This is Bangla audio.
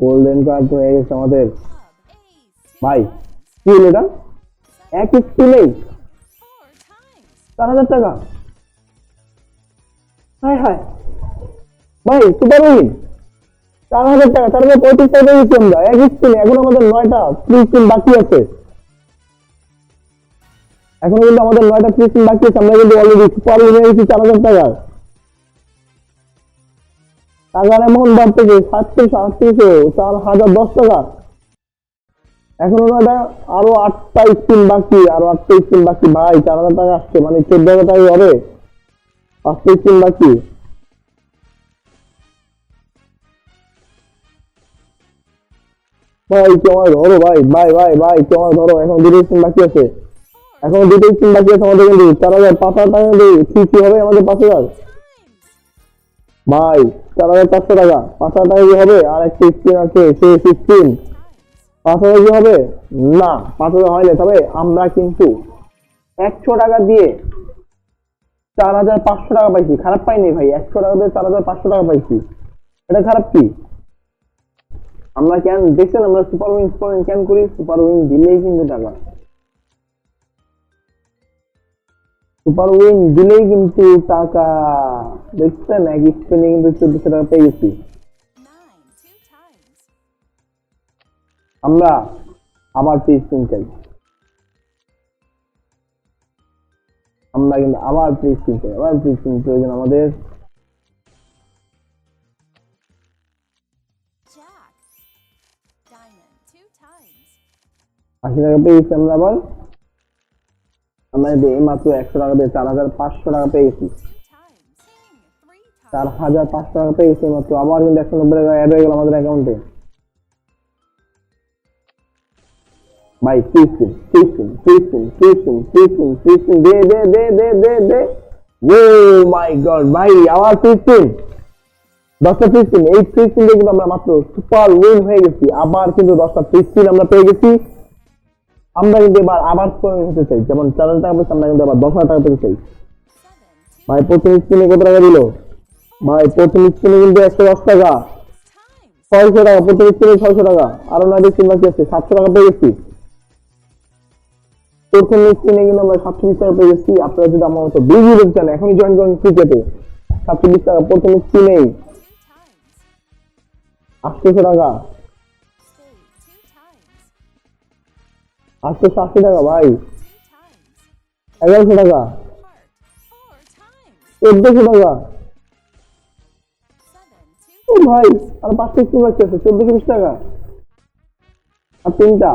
গোল্ডেন কার্ড হয়ে গেছে আমাদের। ভাই, কি হলো এটা? এক Four times. চার হাজার টাকা। হায় হায়। ভাই সুপার উইন চার হাজার টাকা চার হাজার পঁয়ত্রিশ টাকা পেয়েছি আমরা। এক স্পিনে এখন আমাদের নয়টা ফ্রি স্পিন বাকি আছে। এখন কিন্তু আমাদের নয়টা ফ্রি স্পিন বাকি আছে, আমরা কিন্তু অলরেডি সুপার উইন হয়ে গেছি চার হাজার টাকার টাকার অ্যামাউন্ট বাড়তেছে সাতত্রিশশো আটত্রিশশো চার হাজার দশ টাকা। এখন ওনাটা আরও আটটা স্কিম বাকি, আরও আটটা স্কিম বাকি। ভাই, চার হাজার টাকা আসছে মানে চোদ্দ হাজার টাকা হবে। পাঁচটা স্কিম বাকি। ভাই তোমার ধরো, ভাই? ভাই ভাই ভাই তোমার ধরো? এখন দুটো স্কিম বাকি আছে। এখন দুটো স্কিম বাকি আছে আমাদের কিন্তু। চার হাজার, পাঁচ হাজার টাকা কিন্তু কি হবে আমাদের পাঁচ হাজার? ভাই চার হাজার চারশো টাকা। পাঁচ হাজার টাকা কি হবে? আর একটা স্পিন আছে, সেই স্পিন পাঁচ হাজার কি হবে? না পাঁচ হাজার হয় না। তবে আমরা কিন্তু একশো টাকা দিয়ে চার হাজার পাঁচশো টাকা পাইছি। খারাপ পাইনি ভাই, একশো টাকা দিয়ে চার হাজার পাঁচশো টাকা পাইছি। এটা খারাপ কি? আমরা কেন, দেখছেন আমরা সুপার উইন সুপার উইন কেন করি? সুপার উইন দিলেই কিন্তু টাকা। সুপার উইন দিলেই কিন্তু টাকা দেখছেন এক স্পেনে কিন্তু চোদ্দশো টাকা পেয়ে গেছি. আমরা আবার ফ্রি স্পিন চাই আমরা কিন্তু আবার ফ্রি স্পিন চাই, আবার ফ্রি স্পিন প্রয়োজন আমাদের. আশি টাকা পেয়ে গেছি আমরা আবার আমরা মাত্র একশো টাকা চার হাজার পাঁচশো টাকা পেয়ে গেছি Two times. King. Three চার হাজার পাঁচশো টাকা পেয়ে গেছি মাত্র আবার কিন্তু একশো নব্বই টাকা অ্যাড হয়ে গেল আমাদের অ্যাকাউন্টে ভাই দে দে দে দে দে দে। ও মাই গড ভাই, আবার দশটা ফিফটিন এই ফিফটিন দিয়ে কিন্তু আমরা মাত্র সুপার উইন হয়ে গেছি। আবার কিন্তু দশটা ফিফটিন আমরা পেয়ে গেছি। আমরা কিন্তু এবার আবার উইন হতে চাই। যেমন চার হাজার টাকা পেয়েছি আমরা কিন্তু আবার দশ হাজার টাকা পেতে চাই। ভাই প্রথম স্পিনে কত টাকা দিল? ভাই প্রথম স্পিনে কিন্তু একশো দশ টাকা। ছয়শো টাকা প্রথম স্পিনে ছয়শো টাকা। আরও নয়টা স্পিন বাকি আছে? সাতশো টাকা পেয়ে গেছি। প্রথম স্পিনে কিন্তু আমরা সাতশো বিশ টাকা পেয়ে গেছি। আপনারা যদি আমার মতো বিজি চান এখনই জয়েন করেন ক্রিকেটে সাতশো বিশ টাকা প্রথম Two আটশোশো টাকা। আটশোশো আশি টাকা ভাই। এগারোশো টাকা। চোদ্দোশো টাকা। ও ভাই আর পাঁচটা স্পিন বাচ্চা আছে বিশ টাকা। আর তিনটা।